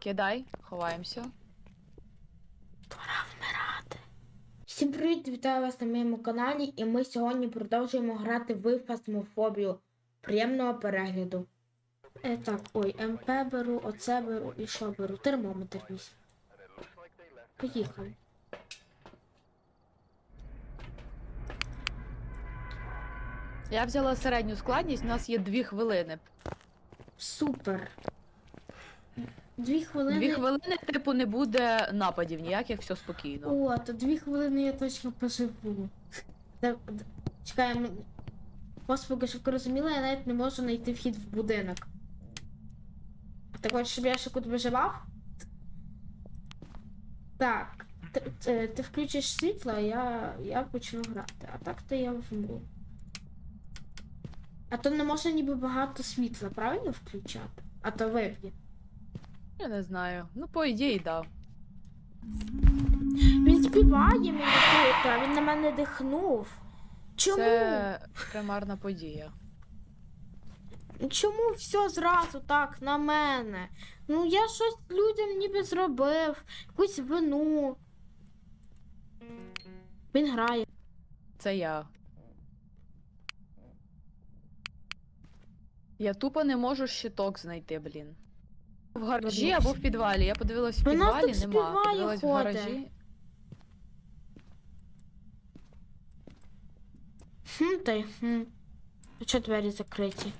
Кидай, ховаємося. Пора вмирати. Всім привіт, вітаю вас на моєму каналі, і ми сьогодні продовжуємо грати в фасмофобію. Приємного перегляду. Е, так, ой, МП беру, оце беру і що беру? Термометр візьму. Поїхали. Я взяла середню складність, у нас є дві хвилини. Супер. Дві хвилини. Дві хвилини, типу, не буде нападів ніяких, все спокійно. О, то дві хвилини я точно поживу. Де- де- Чекай, м- Господи, щоб ви розуміли, я навіть не можу знайти вхід в будинок. Ти хочеш, щоб я ще куди виживав? Так. Ти, ти, ти включиш світло, а я, я почну грати. А так то я вмру. А то не можна ніби багато світла, правильно включати? А то виб'є. Я не знаю. Ну, по ідеї, да. Він співає мені тут, а він на мене дихнув. Чому? Це примарна подія. Чому все зразу так на мене? Ну я щось людям ніби зробив, якусь вину. Він грає. Це я. Я тупо не можу щиток знайти, блін. В гаражі або в підвалі. Я подивилась в Вона підвалі, тут нема. співає, Подивилась в ходить. гаражі. Хм, та й хм. А чо двері закриті?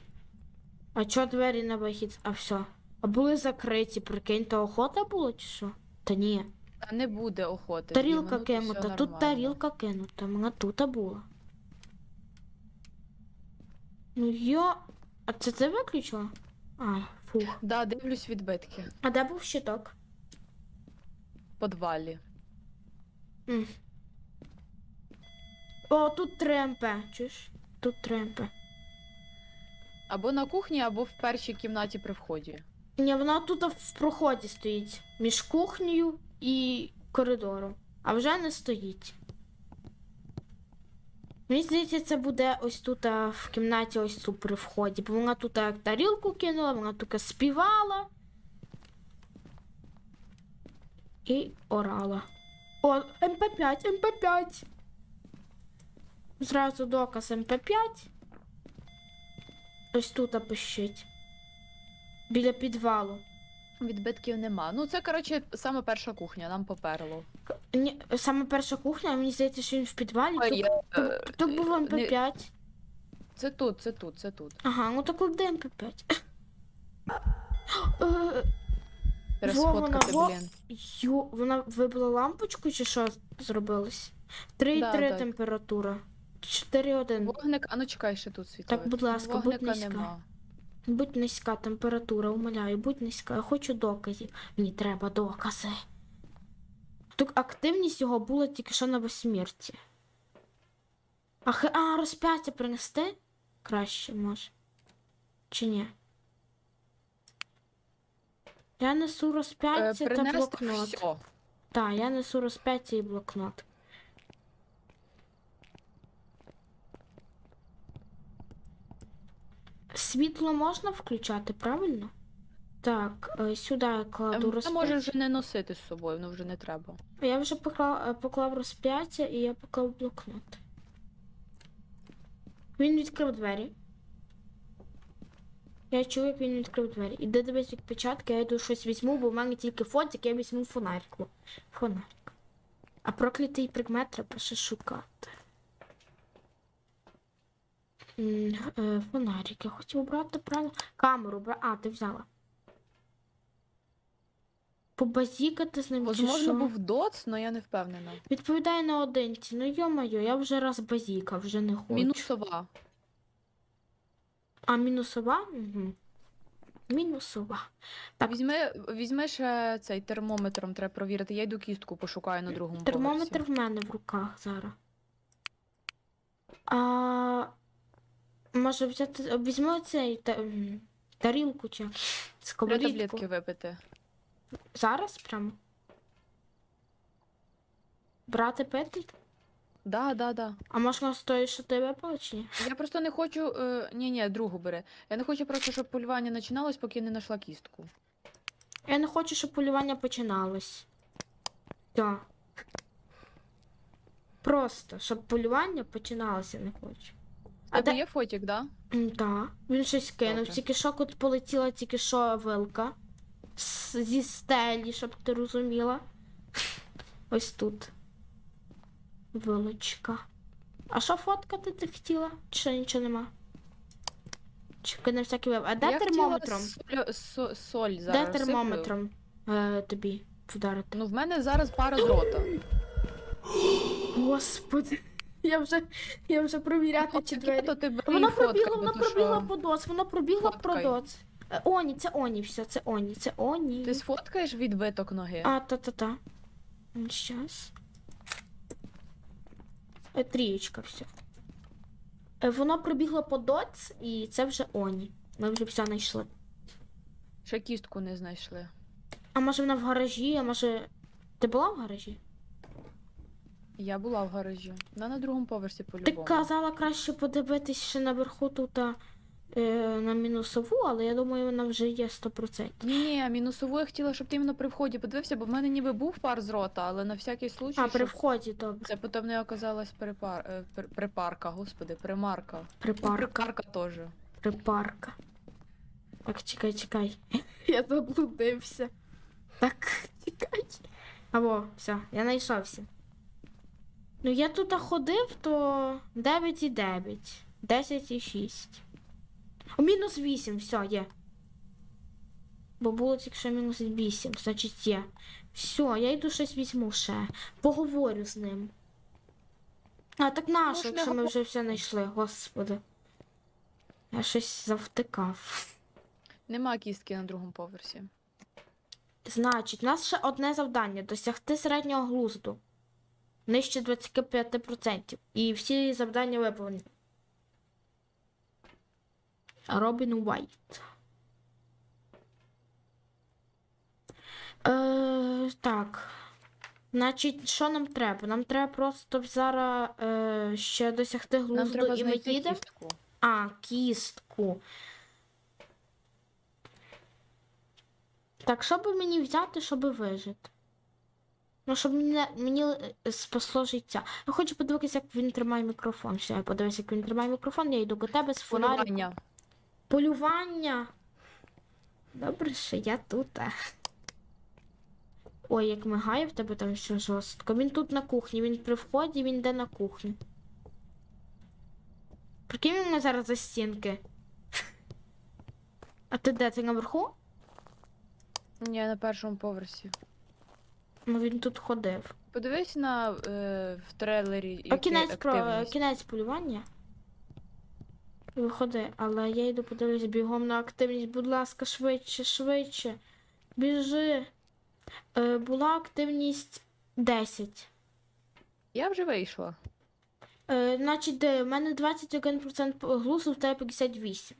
А чо двері на вихід? А все. А були закриті, прикинь, то охота було чи що? Та ні. Та не буде охоти. Тарілка все кинута, тут нормально. тарілка кинута, вона тут була. Ну я. А це ти виключила? А, фух. Да, дивлюсь відбитки. А де був щиток? В підвалі. М. О, тут 3 МП, чуєш? Тут 3 МП. Або на кухні, або в першій кімнаті при вході. Ні, вона тут в проході стоїть. Між кухнею і коридором. А вже не стоїть. Мені здається, це буде ось тут в кімнаті, ось тут при вході. Бо вона тут як тарілку кинула, вона тут співала. І орала. О, МП5, МП5. Зразу доказ МП5. Ось тут пишіть. Біля підвалу. Відбитків нема. Ну, це, коротше, саме перша кухня, нам поперло. Ні, саме перша кухня, мені здається, що він в підвалі. Ой, Тут, я, тут, е, тут був МП5. Це тут, це тут, це тут. Ага, ну то клади МП5. Е, Треба вона, блін. Йо, вона вибила лампочку чи що зробилось? 3,3 Да, да. температура. 4,1. Вогник, а ну чекай, ще тут світло. Так, будь ласка, будь Вогника низька. нема. Будь низька температура, умоляю, будь низька. Я хочу доказів. Мені треба докази. Тут активність його була тільки що на восьмірці. А, хе- а розп'яття принести? Краще може. Чи ні? Я несу Е, розп'яття та блокнот. Так, я несу розп'яття і блокнот. Світло можна включати, правильно? Так, е, сюди я кладу Ти розп'яття. можеш вже не носити з собою, ну вже не треба. Я вже поклав, е, поклав розп'яття і я поклав блокнот. Він відкрив двері. Я чув, як він відкрив двері. Іде дивись відпечатки, я йду щось візьму, бо в мене тільки фотик, я візьму фонарик. Фонарик. А проклятий предмет треба ще шукати. М, е, Фонарик. Я хотів брати правильно. Камеру бра. А, ти взяла. Побазікати з ним. чи Возможно, що? був доц, але я не впевнена. Відповідає на одинці. Ну йо-моє, я вже раз базіка, вже не хочу. Мінусова. А мінусова? Угу. Мінусова. Так. Візьми, ще цей термометром, треба провірити. Я йду кістку пошукаю на другому Термометр поверсі. в мене в руках зараз. А... Може взяти. Візьми оцей та... м, тарілку чи Треба сковорідку. таблетки випити. Зараз прямо. Брати пити? Да, да, да. А можна з тої, що випала, ні? Я просто не хочу. Е... Ні, ні, другу бери. Я не хочу просто, щоб полювання починалось, поки не знайшла кістку. Я не хочу, щоб полювання починалось. Все. Просто, щоб полювання починалося, не хочу. А тебе де- є фотік, да? Так, він щось кинув. Добре. Тільки що тут полетіла тільки що вилка. Зі стелі, щоб ти розуміла. Ось тут. Вилочка. А що фоткати ти хотіла? Чи нічого нема? Чекай на всякий випадок. А де Я термометром? хотіла соля- со- соль Де зараз. сиплю. термометром е, тобі вдарити? Ну, в мене зараз пара з рота. Господи. Я вже, я вже провіряти, Ну, чи двері. Вона пробігла, бо вона пробігла по доц, вона пробігла про доц. Е, Оні, це Оні, все, це Оні, це Оні. Ти сфоткаєш відбиток ноги? А, та-та-та. Сейчас. Е, Трієчка, все. Е, Вона пробігла по доц, і це вже Оні. Ми вже все знайшли. Ще кістку не знайшли. А може вона в гаражі, а може. Ти була в гаражі? Я була в гаражі. Вона на другому поверсі Ти по-любому. казала краще подивитись ще наверху тут а, на мінусову, але я думаю, вона вже є 100%. Ні, ні, мінусову я хотіла, щоб ти іменно при вході подивився, бо в мене ніби був пар з рота, але на всякий случай. А, при вході, добре. Це потім не оказалась припар... е, при- припарка, господи, примарка. Припарка. Припарка теж. Припарка. Так, чекай, чекай. Я заблудився. Так, чекай. Або, все, я знайшовся. Ну, я тут ходив, то 9 і 9. 10 і 6. Мінус 8, все, є. Бо було тільки що мінус 8, значить є. Все, я йду щось візьму ще. Поговорю з ним. А, так Можна якщо ми вже все знайшли, господи. Я щось завтикав. Нема кістки на другому поверсі. Значить, у нас ще одне завдання досягти середнього глузду. Нижче 25%. І всі завдання виповнені. Робін Уайт. Е, так. Значить, що нам треба? Нам треба просто зараз е, ще досягти Нам глузду треба і ми їдемо. А, кістку. Так, що би мені взяти, щоб вижити? Ну, щоб мені, мені е, спасло життя. Я хочу подивитися, як він тримає мікрофон. Все, я подивився, як він тримає мікрофон, я йду до тебе з фонариком. Полювання. Добре, що я тут. а. Ой, як мигає в тебе там все жорстко. Він тут на кухні, він при вході, він йде на кухню. Прикинь мене зараз за стінки. А ти де? Ти наверху? Ні, на першому поверсі. Ну він тут ходив. Подивись на е, в трейлері. А кінець про кінець полювання. Виходи, але я йду подивлюсь бігом на активність. Будь ласка, швидше, швидше. Біжи. Е, була активність 10. Я вже вийшла. Е, значить, де, в мене 21% глузу, в тебе 58.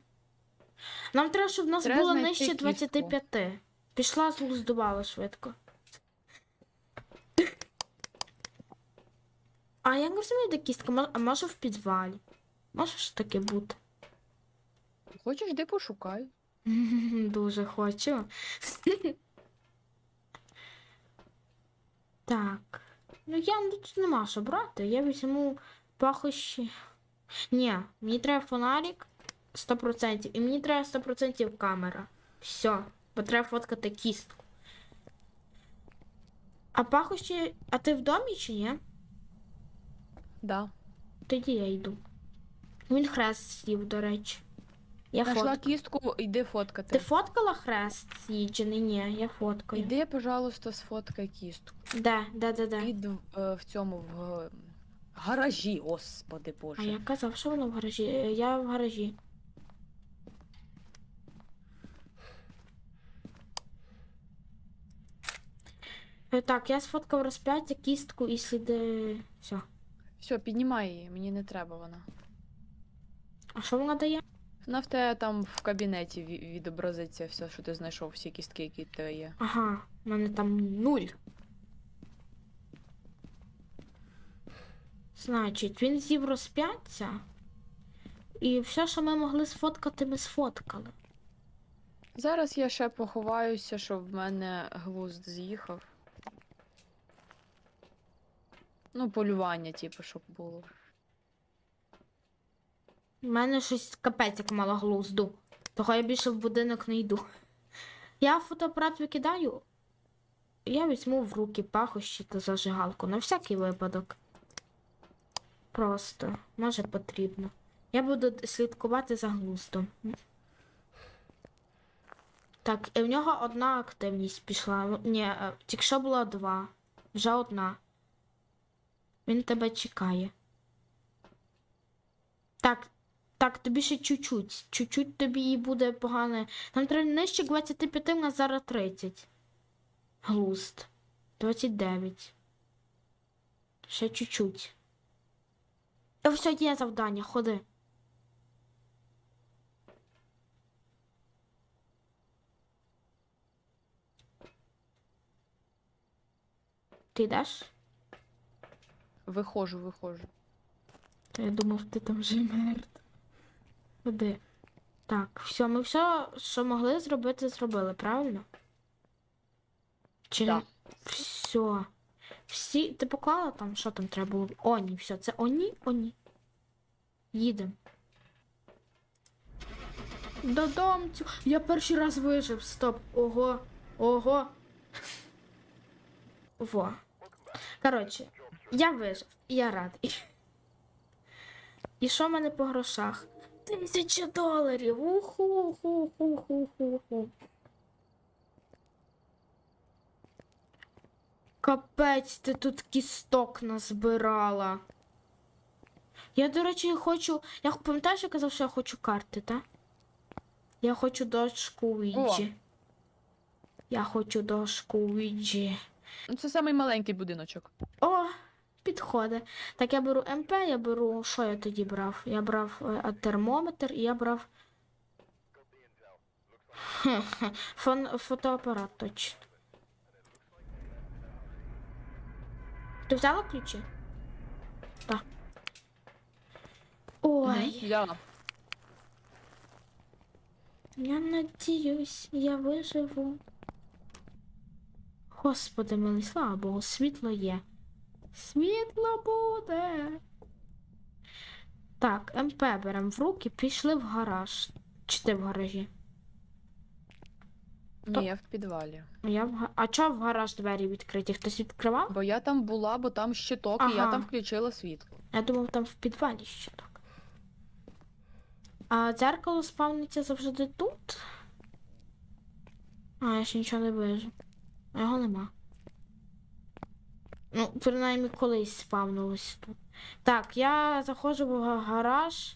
Нам треба, щоб в нас Треба було нижче кістку. 25. Пішла зглуздувала швидко. А я не розумію, де кістка, а може в підвалі. Може ж таке бути? Хочеш, де пошукай. Дуже хочу. так. Ну я тут нема що брати. Я візьму пахощі. Ні, мені треба фонарик 100%. І мені треба 100% камера. Все. Бо треба фоткати кістку. А пахощі. А ти в домі чи ні? Да. Тоді я йду. Він хрест з'їв, до речі. Я Нашла фоткаю. кістку, йди фоткати. Ти фоткала хрест з'їджений? Ні, я фоткаю. Іди, пожалуйста, сфоткай кістку. Де, де, де, де? Під е, в цьому в е, гаражі, господи боже. А я казав, що воно в гаражі. Е, Я в гаражі. Е, Так, я сфоткав розп'яття, кістку і сліди. Все. Все, піднімай її, мені не треба вона. А що вона дає? Вона в тебе там в кабінеті ві- відобразиться все, що ти знайшов, всі кістки, які в тебе є. Ага, в мене там нуль. Значить, він з'їв розп'яття. І все, що ми могли сфоткати, ми сфоткали. Зараз я ще поховаюся, щоб в мене глузд з'їхав. Ну, полювання, типу, щоб було. У мене щось капець як мало глузду. Того я більше в будинок не йду. Я фотоапарат викидаю. Я візьму в руки пахощі та зажигалку на всякий випадок. Просто, може потрібно. Я буду слідкувати за глуздом. Так, і в нього одна активність пішла. Ні, е, тільки що було два. Вже одна. Він тебе чекає. Так, так, тобі ще чуть-чуть. Чуть-чуть тобі і буде погане. Нам треба нижче 25, у нас зараз 30. Глуст. 29. Ще чуть-чуть. Все є завдання, ходи. Ти йдеш? Виходжу, виходжу. Та я думав, ти там вже мертв. Ходи. Так, все, ми все, що могли зробити, зробили, правильно? Чи Так. все. Всі. Ти поклала там, що там треба було? Оні, все, це оні, оні. Їдемо. Додомцю. Я перший раз вижив. Стоп. Ого. Ого. Во. Коротше, я вижив. І я радий. І що в мене по грошах? Тисяча доларів. Уху-ху-ху-ху-ху. Капець, ти тут кісток назбирала. Я, до речі, хочу. Я пам'ятаєш, я казав, що я хочу карти, так? Я хочу дошку Уіджі. Я хочу дошку Уіджі. Це самий маленький будиночок. О, підходить. Так, я беру МП, я беру. Що я тоді брав? Я брав е, термометр і я брав. Фон, фотоапарат точно. Ти взяла ключі? Так. Ой, Я. я надіюсь, я виживу. Господи милий, слава Богу, світло є. Світло буде. Так, МП беремо в руки, пішли в гараж. Чи ти в гаражі? Ні, я в підвалі. Я в. А чого в гараж двері відкриті? Хтось відкривав? Бо я там була, бо там щиток, і я там включила світло. Я думав, там в підвалі ще так. А дзеркало спавниться завжди тут. А, я ще нічого не вижу. Його нема. Ну, принаймні колись спавнилось тут. Так, я заходжу в гараж,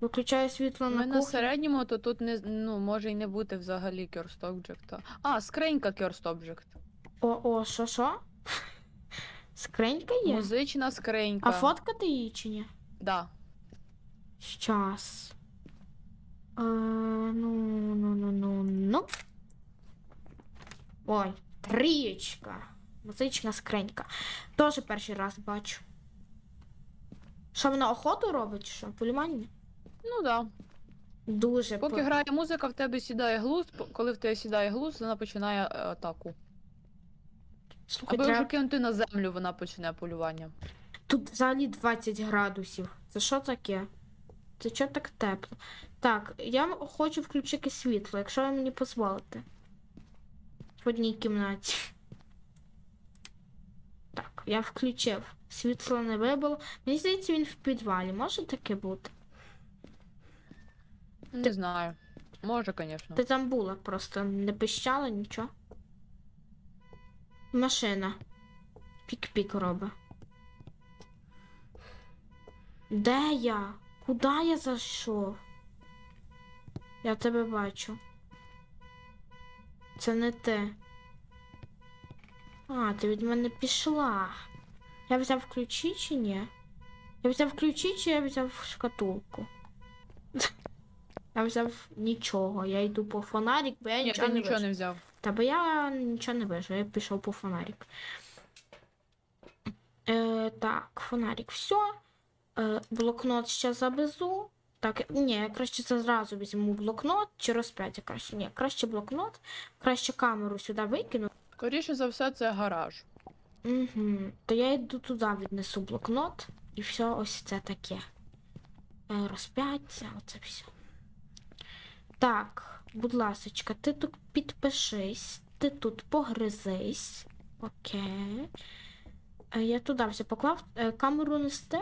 виключаю світло Ми на на кухні. середньому, то тут не ну, може й не бути взагалі Cursed Object. А, скринька Cursed Object. О, о, що, що? Скринька є? Музична скринька. А фоткати її чи ні? Да. Щас. Е, ну, ну, ну, ну, ну. Ой, трієчка. Музична скринька. Тоже перший раз бачу. Що вона охоту робить, що? Полювання? Ну да. Дуже Поки по- грає музика, в тебе сідає глузд, коли в тебе сідає глузд, вона починає е, атаку. Слухай, Аби треба... вже кинути на землю, вона почне полювання. Тут взагалі 20 градусів. Це що таке? Це що так тепло? Так, я хочу включити світло, якщо ви мені дозволите. В одній кімнаті. Так, я включив. Світло не вибило. Мені здається, він в підвалі. Може таке бути? Не знаю. Може, звісно. Ти там була, просто не пищала нічого. Машина. Пік-пік робить. Де я? Куди я зайшов? Я тебе бачу. Це не ти. А, ти від мене пішла. Я взяв ключі чи ні? Я взяв ключі чи я взяв шкатулку? Я взяв нічого. Я йду по фонарик, бо я Ні, нічого ти не нічого не взяв. Та бо я нічого не вижу, я пішов по фонарик. Е, так, фонарик, все. Е, блокнот ще завезу. Так, ні, я краще це зразу візьму блокнот розп'ять. Я краще ні, краще блокнот, краще камеру сюди викину. Скоріше за все, це гараж. Угу. То я йду туди, віднесу блокнот і все ось це таке. Е, Розп'яття, оце все. Так, будь ласочка, ти тут підпишись, ти тут погризись. Окей. Е, Я туди все поклав. Е, Камеру нести?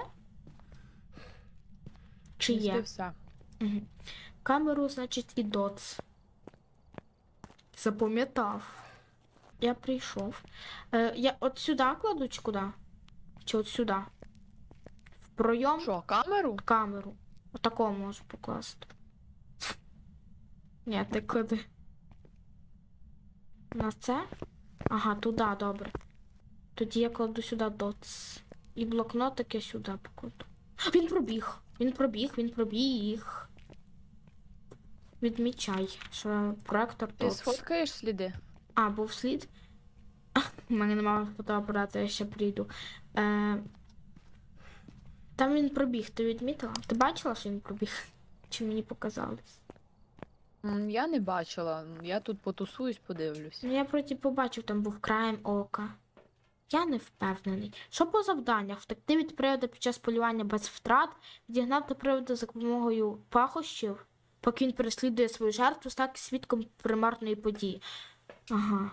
Чи Нести є? все. Угу. Камеру, значить, і доц. Запам'ятав. Я прийшов. Е, я от сюди кладу чи куди? Чи от сюди? В пройом Що, камеру? камеру. Отакого можу покласти. Ні, ти куди? На це? Ага, туди, добре. Тоді я кладу сюди доц. І блокнотик я сюди покладу. Він пробіг. Він пробіг, він пробіг. Відмічай, що проектор Ти доц. сфоткаєш сліди? А, був слід. У мене немає фотоапарату, я ще прийду. Е, там він пробіг, ти відмітила? Ти бачила, що він пробіг? Чи мені показалось? М, Я не бачила. Я тут потусуюсь, подивлюсь. Ну, я проти побачив, там був краєм ока. Я не впевнений. Що по завданнях? Втекти від приводу під час полювання без втрат, відігнати приводу за допомогою пахощів, поки він переслідує свою жертву, стати свідком примарної події. Ага.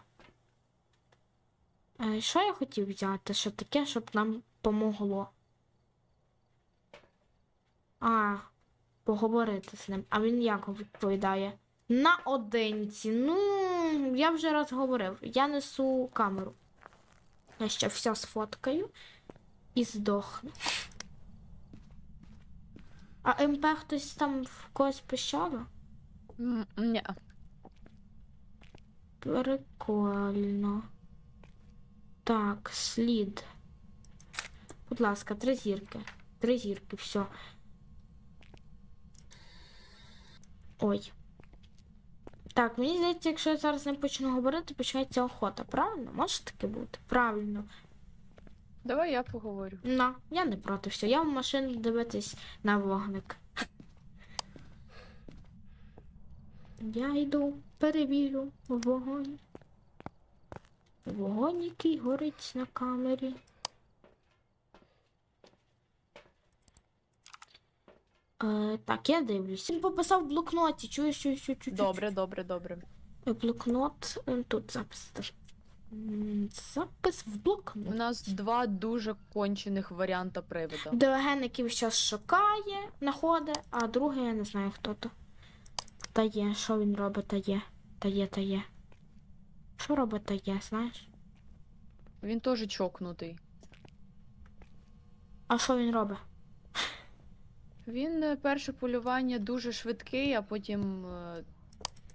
Е, що я хотів взяти? Що таке, щоб нам помогло? А, поговорити з ним. А він як відповідає? Наодинці. Ну, я вже раз говорив. Я несу камеру. Я ще все сфоткаю і здохну. А МП хтось там в когось пищало? Ні. Прикольно. Так, слід. Будь ласка, три зірки. Три зірки, все. Ой. Так, мені здається, якщо я зараз не почну говорити, почнеться охота, правильно? Може таке бути? Правильно. Давай я поговорю. На, я не проти все. Я в машину дивитись на вогник. Я йду, перевірю вогонь. Вогонь, який горить на камері. Е, так, я дивлюсь. Він пописав в блокноті. Чуєш, чуєш, чуєш, чуєш. Добре, добре, добре. Блокнот. е, Тут запис. Запис в У нас два дуже кончених варіанта привида. Диоген, який зараз шукає, знаходить, а другий я не знаю хто то. Та є, що він робить, та є. Та є, та є. Що робить, та є, знаєш? Він теж чокнутий. А що він робить? Він е, перше полювання дуже швидкий, а потім е,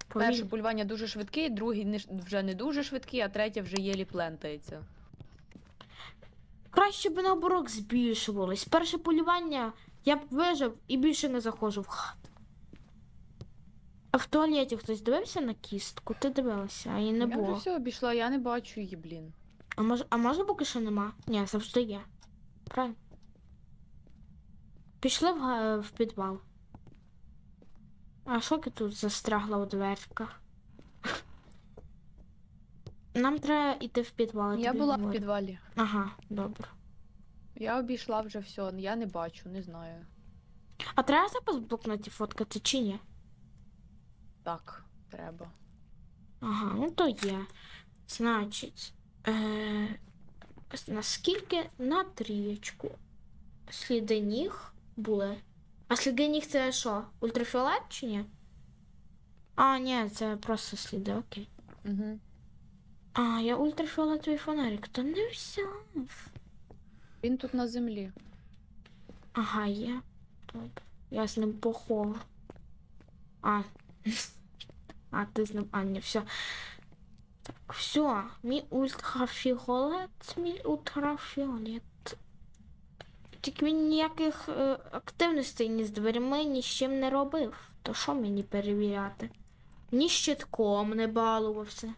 перше полювання дуже швидкий, другий не ш- вже не дуже швидкий, а третє вже єлі плентається. Краще б наоборот збільшувалось. Перше полювання я б вижив і більше не заходжу в хату. А в туалеті хтось дивився на кістку? Ти дивилася, а її не я вже було. все обійшла, я не бачу її, блін. А може, а може поки що нема? Ні, завжди є. Правильно. Пішли в, га- в підвал. А що ти тут застрягла у дверках? Нам треба йти в підвал. Я тобі була в говорю. підвалі. Ага, добре. Я обійшла вже все, я не бачу, не знаю. А треба запис в блокноті фоткати чи ні? Так, треба. Ага, ну то є. Значить, е- наскільки на трієчку? Сліди ніг були. А сліди ніг це що? Ультрафіолет чи ні? А, ні, це просто сліди, окей. Угу. А, я ультрафіолетовий фонарик, то не взяв. Він тут на землі. Ага, є. Добре. Я з ним похожу. А. А, ти з ним. А, ні, все. Так, все. Мій ультрафіолет, мій ультрафіолет. Тільки він ніяких е, активностей ні з дверима, ні з чим не робив. То що мені перевіряти? Ні щитком не балувався,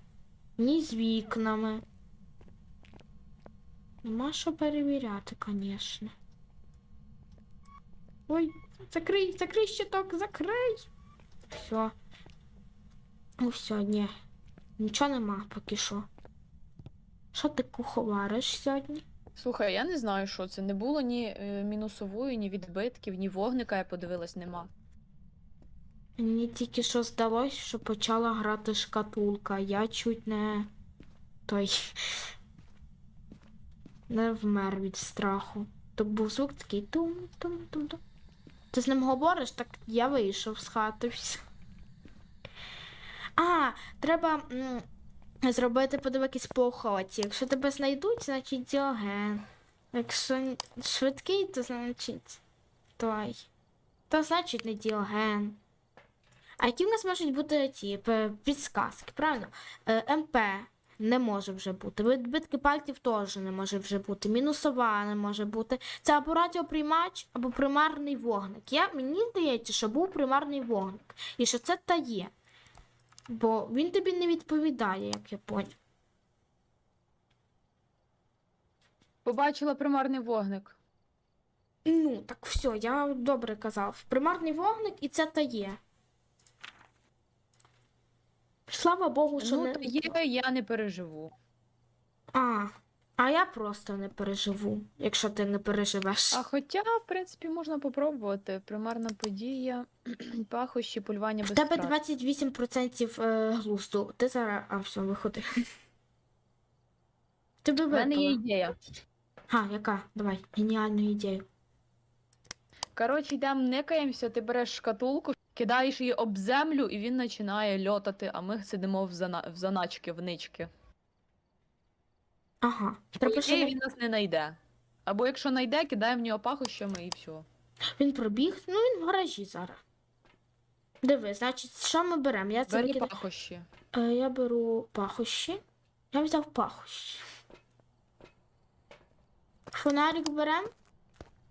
ні з вікнами. Нема що перевіряти, звісно. Ой, Закрий, закрий щиток, закрий. Все. Ну все, ні. Нічого нема поки що. Що ти куховариш сьогодні? Слухай, я не знаю, що це. Не було ні е, мінусової, ні відбитків, ні вогника, я подивилась, нема. Мені тільки що здалось, що почала грати шкатулка. Я чуть не той не вмер від страху. Так був звук такий тум-тум-тум-тум. Ти з ним говориш, так я вийшов з хати. А, треба м, зробити подивитись по охоті. Якщо тебе знайдуть, значить діоген. Якщо швидкий, то значить той. То значить не діоген. А які в нас можуть бути ті підсказки, правильно? Е, МП не може вже бути. Відбитки пальців теж не може вже бути. Мінусова не може бути. Це або радіоприймач, або примарний вогник. Я, мені здається, що був примарний вогник. І що це та є. Бо він тобі не відповідає, як я поняв. Побачила примарний вогник. Ну, так все, я добре казав. Примарний вогник і це та є. Слава Богу, що ну, не. є, я не переживу. А, а я просто не переживу, якщо ти не переживеш. А хоча, в принципі, можна попробувати. Примарна подія, пахощі, полювання без В тебе втрат. 28% е, глузду. Ти зараз. А, все, виходи. Тебе У мене є ідея. А, яка? Давай, геніальну ідею. Коротше, йдемо, никаємося, ти береш шкатулку, кидаєш її об землю, і він починає льотати, а ми сидимо в, зана... в заначки, в нички. Ага. Треба, він нас не знайде. Або якщо знайде, кидаємо в нього пахощами і все. він пробіг. Ну, він в гаражі зараз. Диви, значить, що ми беремо? Я це Бери викидаю. пахощі. Е, я беру пахощі. Я взяв пахощі. Фонарик беремо.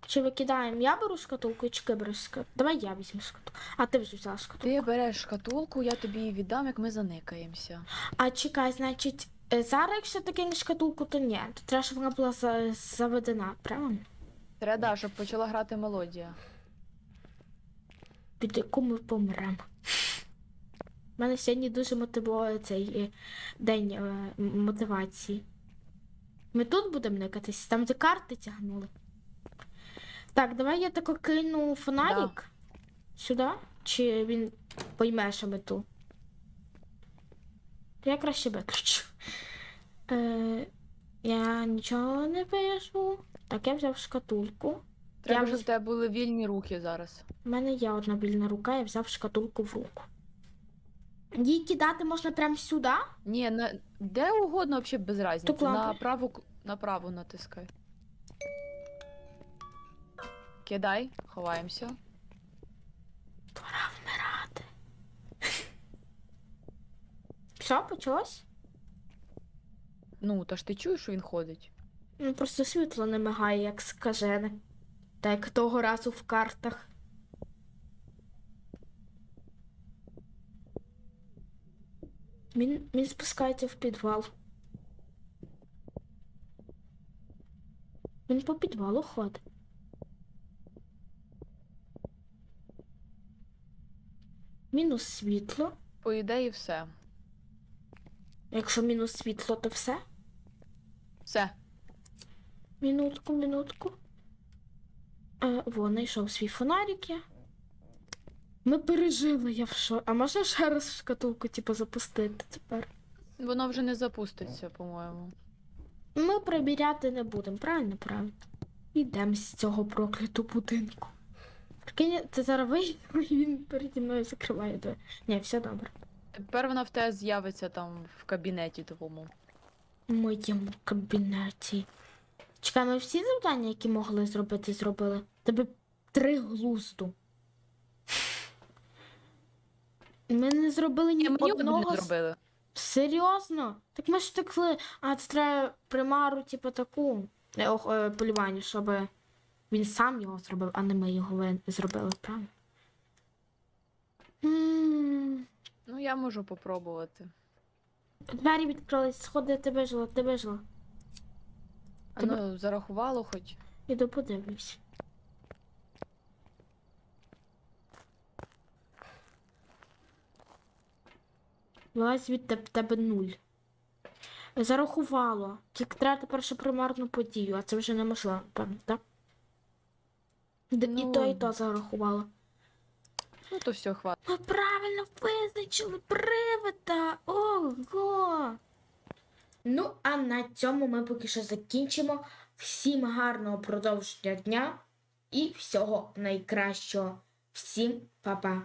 Чи викидаємо? Я беру шкатулку, чи ти береш шкатулку? Давай я візьму шкатулку. А ти вже взяла шкатулку. Ти береш шкатулку, я тобі її віддам, як ми заникаємося. А чекай, значить, е, зараз, якщо ти кинеш шкатулку, то ні. То треба, щоб вона була заведена, правильно? Треба, щоб почала грати мелодія. Під яку ми помремо. У мене сьогодні дуже мотивує цей е, день е, мотивації. Ми тут будемо никатись, там де карти тягнули. Так, давай я тако кину фонарик сюди. Чи він пойме, що ми тут? Я краще виключу. Е, я нічого не пишу. Так, я взяв шкатулку. Треба, Я щоб в тебе були вільні руки зараз. У мене є одна вільна рука, я взяв шкатулку в руку. Її кидати можна прямо сюди. Ні, на... де угодно взагалі без разниці. клади. На праву, к- натискай. Кидай, ховаємося. Пора вмирати. Все, почалось? Ну, та ж ти чуєш, що він ходить. Ну, просто світло не мигає, як скажене. Так як того разу в картах. Він, він спускається в підвал. Він по підвалу ходить. Мінус світло. По ідеї, все. Якщо мінус світло, то все. Все. Минутку, минутку. Е, во, знайшов свій фонарик я. Ми пережили, я в шо. А можна ще раз в шкатулку, типу, запустити тепер? Воно вже не запуститься, по-моєму. Ми перевіряти не будемо, правильно, правильно? Йдемо з цього проклятого будинку. Прикинь, це зараз вийде, і він переді мною закриває двері. Ні, все добре. Тепер вона в тебе з'явиться там в кабінеті твоєму. В моєму кабінеті. Чекай, ми всі завдання, які могли зробити, зробили. Тебе три глузду. Ми не зробили ні Ні, мені одного. не з- зробили. Серйозно? Так ми ж втекли. А це треба примару, типу, таку е, ох, е, полювання, щоб він сам його зробив, а не ми його зробили, правильно? Ну, я можу попробувати. Двері відкрились, сходи, ти вижила, ти вижила. А ти... ну, зарахувало хоч. Іду подивлюсь. Влазь від тебе, нуль. Зарахувало. Тільки треба тепер ще примарну подію, а це вже неможливо, певно, так? Д- І Ну, то, і то зарахувало. Ну то все, хватить. Ми правильно визначили привида. Ого. Ну, а на цьому ми поки що закінчимо. Всім гарного продовження дня і всього найкращого. Всім па-па.